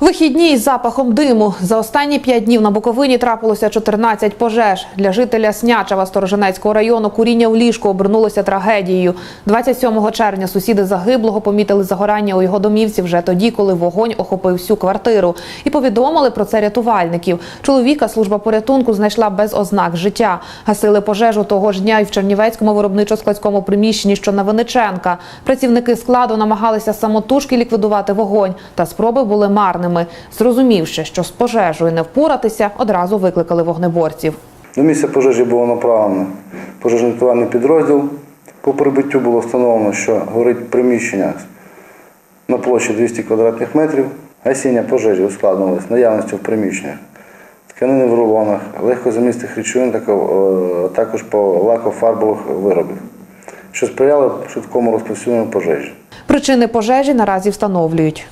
Вихідні із запахом диму. За останні п'ять днів на Буковині трапилося 14 пожеж. Для жителя Снячева Сторожинецького району куріння в ліжку обернулося трагедією. 27 червня сусіди загиблого помітили загорання у його домівці вже тоді, коли вогонь охопив всю квартиру. І повідомили про це рятувальників. Чоловіка служба порятунку знайшла без ознак життя. Гасили пожежу того ж дня і в Чернівецькому виробничо-складському приміщенні, що на Винниченка. Працівники складу намагалися самотужки ліквідувати вогонь, та спроби були марними. Зрозумівши, що з пожежею не впоратися, одразу викликали вогнеборців. До місця пожежі було направлено пожежно-рятувальний підрозділ. По прибуттю було встановлено, що горить приміщення на площі 200 квадратних метрів. Гасіння пожежі ускладнилось наявністю в приміщеннях тканини в рулонах, легкозамістих речовин, е, також по лакофарбових виробів, що сприяло швидкому розповсюдженню пожежі. Причини пожежі наразі встановлюють.